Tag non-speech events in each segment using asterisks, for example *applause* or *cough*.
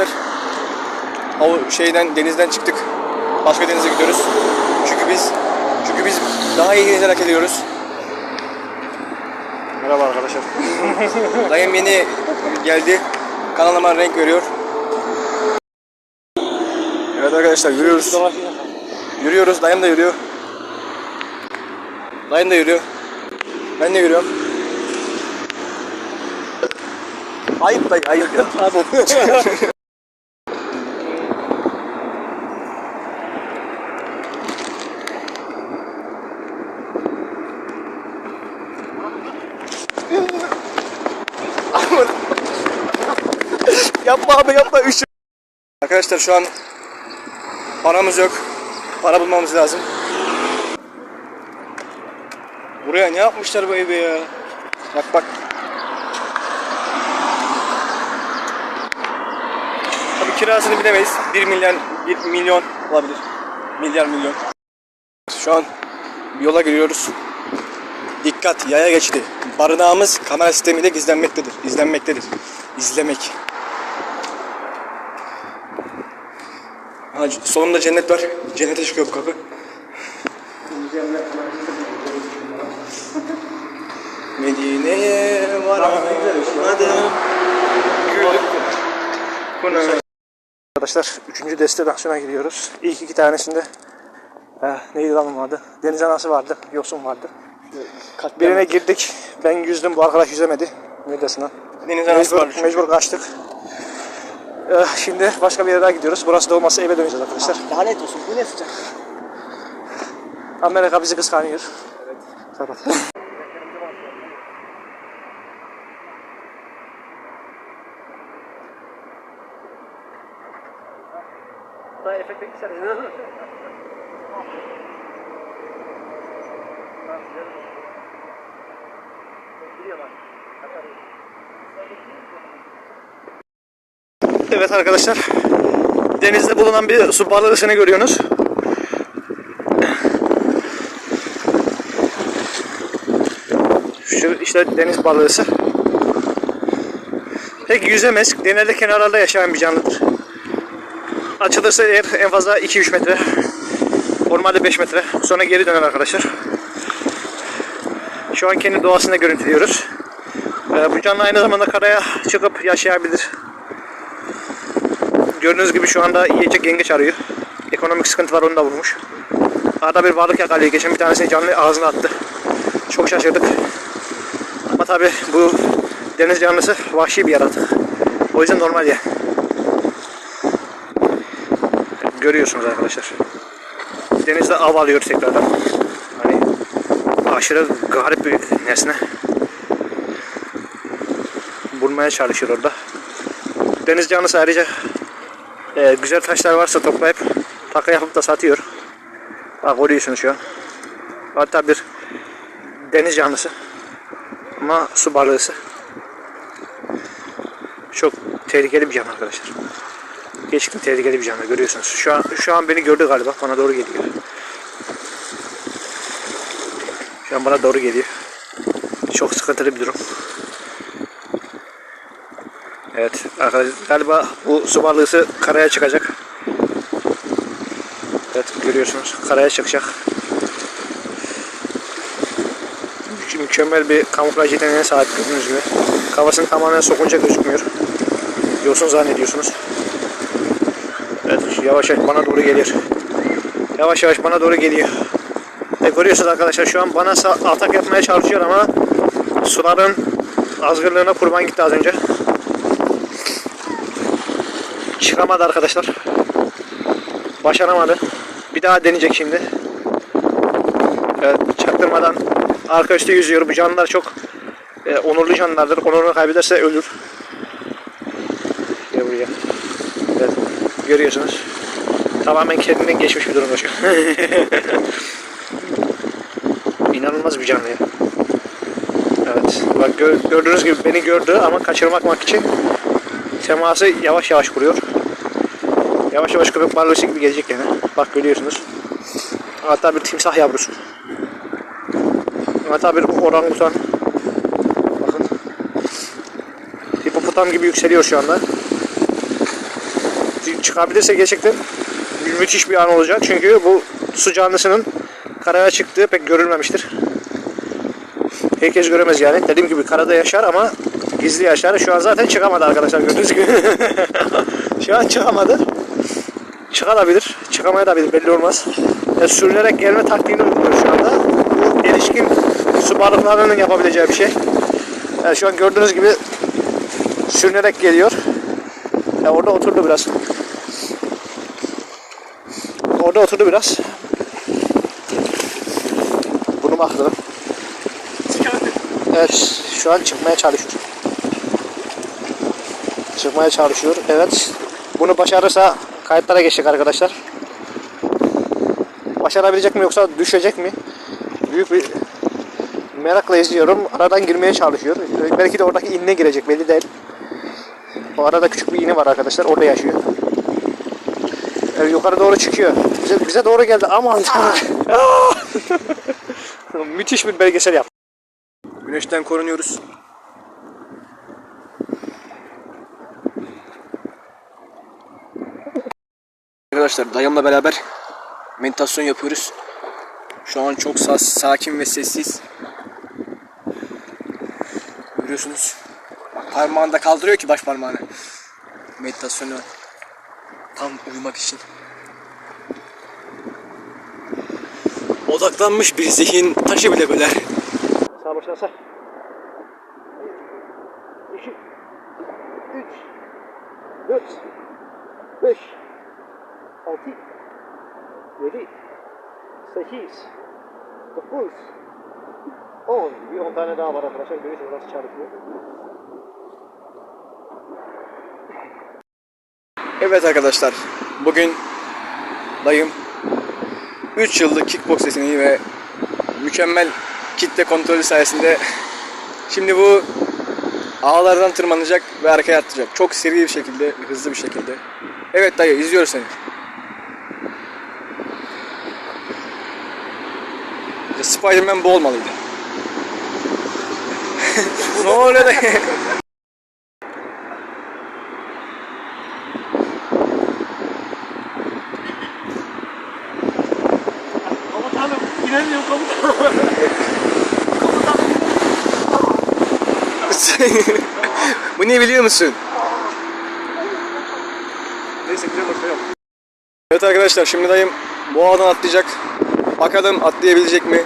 arkadaşlar. O şeyden denizden çıktık. Başka denize gidiyoruz. Çünkü biz çünkü biz daha iyi denizler hak ediyoruz. Merhaba arkadaşlar. *laughs* Dayım yeni geldi. Kanalıma renk veriyor. Evet arkadaşlar yürüyoruz. Yürüyoruz. Dayım da yürüyor. Dayım da yürüyor. Ben de yürüyorum. Ayıp dayı ayıp ya. *laughs* abi yapma üşü. Arkadaşlar şu an paramız yok. Para bulmamız lazım. Buraya ne yapmışlar bu evi ya? Bak bak. Tabii kirasını bilemeyiz. 1 milyon 1 milyon olabilir. Milyar milyon. Şu an yola giriyoruz. Dikkat yaya geçti. Barınağımız kamera sistemiyle gizlenmektedir. İzlenmektedir. İzlemek. Ha, solumda cennet var. Cennete çıkıyor bu kapı. Medine'ye varamadım. Arkadaşlar 3. destinasyona gidiyoruz. İlk iki tanesinde eh, neydi lan adı? Deniz anası vardı, yosun vardı. Birine girdik. Ben yüzdüm, bu arkadaş yüzemedi. Neredesin lan? Deniz anası Mecbur, var. mecbur kaçtık. Eh, şimdi başka bir yere daha gidiyoruz. Burası da olmazsa eve döneceğiz arkadaşlar. Lanet olsun bu ne sıcak. Amerika bizi kıskanıyor. Evet. *laughs* Daha efekt isteriz. Arkadaşlar. Denizde bulunan bir su balığısını görüyorsunuz. Şu işte deniz balığısı. Pek yüzemez. Genelde kenarlarda yaşayan bir canlıdır. Açılırsa eğer en fazla 2-3 metre. Normalde 5 metre. Sonra geri döner arkadaşlar. Şu an kendi doğasında görüntülüyoruz. Ee, bu canlı aynı zamanda karaya çıkıp yaşayabilir. Gördüğünüz gibi şu anda yiyecek yengeç arıyor. Ekonomik sıkıntı var onu da vurmuş. Arada bir balık yakalıyor. Geçen bir tanesini canlı ağzına attı. Çok şaşırdık. Ama tabi bu deniz canlısı vahşi bir yaratık. O yüzden normal ya. Görüyorsunuz arkadaşlar. Denizde av alıyor tekrardan. Hani aşırı garip bir nesne. Bulmaya çalışıyor orada. Deniz canlısı ayrıca e, güzel taşlar varsa toplayıp taka yapıp da satıyor. Bak görüyorsunuz şu an. Hatta bir deniz canlısı. Ama su balığısı. Çok tehlikeli bir canlı arkadaşlar. Gerçekten tehlikeli bir canlı görüyorsunuz. Şu an şu an beni gördü galiba. Bana doğru geliyor. Şu an bana doğru geliyor. Çok sıkıntılı bir durum. Evet galiba bu su balığısı karaya çıkacak. Evet görüyorsunuz karaya çıkacak. Mü- Mükemmel bir kamuflaj yeteneğine sahip gördüğünüz gibi. Kafasını tamamen sokunca gözükmüyor. Yosun zannediyorsunuz. Evet yavaş yavaş bana doğru geliyor. Yavaş yavaş bana doğru geliyor. Ve görüyorsunuz arkadaşlar şu an bana atak yapmaya çalışıyor ama suların azgınlığına kurban gitti az önce. Çıkamadı arkadaşlar. Başaramadı. Bir daha deneyecek şimdi. Evet, çaktırmadan arka üstü yüzüyor. Bu canlılar çok e, onurlu canlılardır. Onurunu kaybederse ölür. Gel buraya. Evet, görüyorsunuz. Tamamen kendinden geçmiş bir durumda şu an. İnanılmaz bir canlı ya. Evet. Bak gö- gördüğünüz gibi beni gördü ama kaçırmak için teması yavaş yavaş kuruyor. Yavaş yavaş köpek balığı gibi gelecek yani. Bak görüyorsunuz. Hatta bir timsah yavrusu. Hatta bir orangutan. Bakın. Hipopotam gibi yükseliyor şu anda. çıkabilirse gerçekten müthiş bir an olacak. Çünkü bu su canlısının karaya çıktığı pek görülmemiştir. Herkes göremez yani. Dediğim gibi karada yaşar ama gizli yaşar. Şu an zaten çıkamadı arkadaşlar gördüğünüz gibi. *laughs* Şu an çıkamadı. Çıkabilir, çıkamayabilir belli olmaz. Ya, sürünerek gelme taktiğini uyguluyor şu anda. Bu erişkin su balıklarının yapabileceği bir şey. Yani şu an gördüğünüz gibi sürünerek geliyor. Ya orada oturdu biraz. Orada oturdu biraz. Bunu baktım. Evet, şu an çıkmaya çalışıyor. Çıkmaya çalışıyor. Evet. Bunu başarırsa kayıtlara geçecek arkadaşlar. Başarabilecek mi yoksa düşecek mi? Büyük bir merakla izliyorum. Aradan girmeye çalışıyor. Belki de oradaki inine girecek belli değil. O arada küçük bir iğne var arkadaşlar. Orada yaşıyor. Evet, yukarı doğru çıkıyor. Bize, bize doğru geldi. Aman. *laughs* *laughs* Müthiş bir belgesel yap. Güneşten korunuyoruz. Arkadaşlar dayımla beraber meditasyon yapıyoruz. Şu an çok sa- sakin ve sessiz. Görüyorsunuz. Parmağını da kaldırıyor ki baş parmağını. Meditasyonu tam uyumak için. Odaklanmış bir zihin taşı bile böler. Sağ başına sar. 2 3 4 5 6 7 8 9 10 Bir 10 tane daha var arkadaşlar. Görüyorsunuz nasıl çarpıyor. Evet arkadaşlar, bugün dayım 3 yıllık kickbox yeteneği ve mükemmel kitle kontrolü sayesinde şimdi bu ağlardan tırmanacak ve arkaya atlayacak. Çok seri bir şekilde, hızlı bir şekilde. Evet dayı, izliyoruz seni. Ya Spider-Man bu olmalıydı. *laughs* ne oluyor komutanım. *laughs* bu ne biliyor musun? Neyse güzel. Evet arkadaşlar şimdi dayım boğadan atlayacak. Bakalım atlayabilecek mi?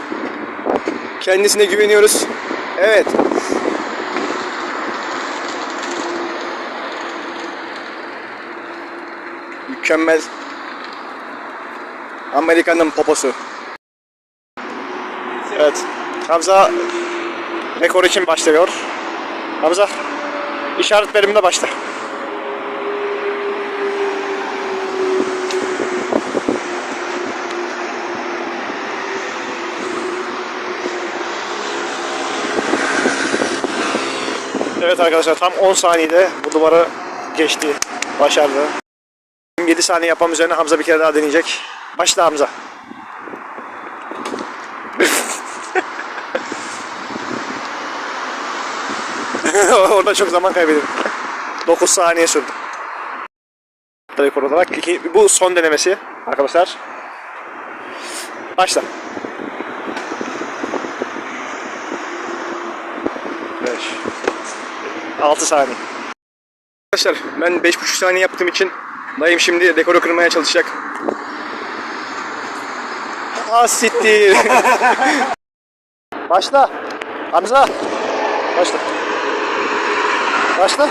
Kendisine güveniyoruz. Evet. Mükemmel. Amerika'nın poposu. Evet. Hamza rekor için başlıyor. Hamza işaret veriminde başla. Evet arkadaşlar tam 10 saniyede bu duvarı geçti. Başardı. 7 saniye yapmam üzerine Hamza bir kere daha deneyecek. Başla Hamza. *laughs* Orada çok zaman kaybettim. 9 saniye sürdü. Rekor olarak bu son denemesi arkadaşlar. Başla. 5 6 saniye. Arkadaşlar ben 5,5 saniye yaptığım için dayım şimdi rekoru kırmaya çalışacak. Ah siktir. *laughs* Başla. Hamza. Başla. Başla.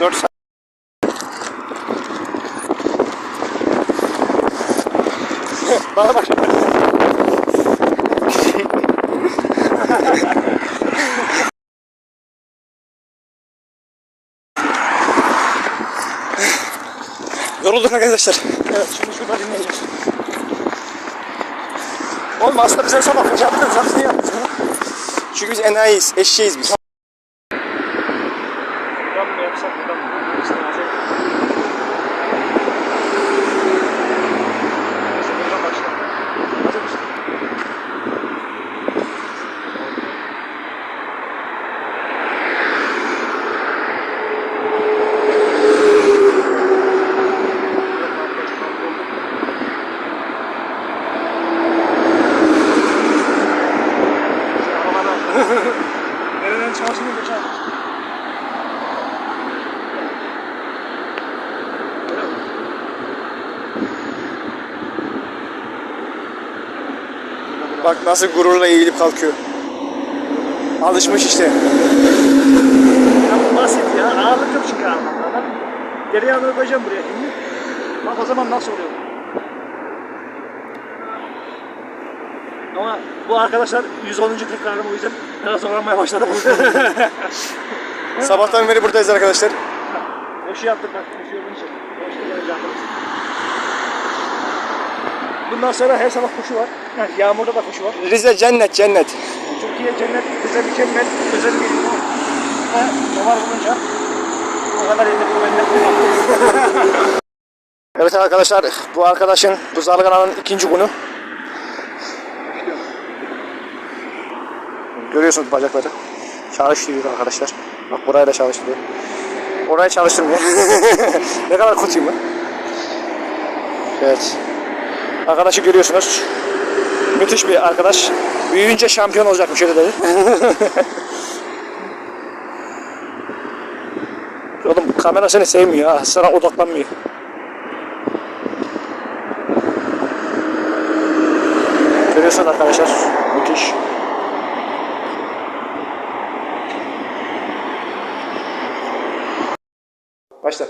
Dört Bana bak. Yorulduk arkadaşlar. Evet şimdi şurada dinleyeceğiz. Oğlum aslında bize sabah yaptınız. Nasıl niye yaptınız bunu? Çünkü biz enayiyiz, eşeğiz biz. Buradan mı yapsak buradan mı? İşte olacak. Neyse buradan başla. Hazır mısın? Nereden çalıştığını geçer. Bak nasıl gururla eğilip kalkıyor. Alışmış işte. Ya basit ya. Ağırlık yok çünkü ağırlıklardan. Geriye alıp koyacağım buraya şimdi. Bak o zaman nasıl oluyor? Ama bu arkadaşlar 110. tekrarım o yüzden biraz zorlanmaya başladı. *laughs* Sabahtan beri buradayız arkadaşlar. Koşu yaptık bak. Koşu yolunu çek. Koşu yolunu yaptık. Bundan sonra her sabah koşu var. Yani yağmurda da koşu var. Rize cennet cennet. Türkiye cennet, bize mükemmel, özel bir yol. Ve dolar bulunca o kadar yeter bu benden. *laughs* Evet arkadaşlar bu arkadaşın bu Zargana'nın ikinci günü. Görüyorsunuz bacakları. Çalıştırıyor arkadaşlar. Bak burayı da çalıştırıyor. Orayı çalıştırmıyor. *laughs* ne kadar kötüyüm ben. Evet. Arkadaşı görüyorsunuz. Müthiş bir arkadaş. Büyüyünce şampiyon olacakmış öyle dedi. *laughs* Oğlum kamera seni sevmiyor ha. Sana odaklanmıyor. Görüyorsunuz arkadaşlar. Müthiş. Başla.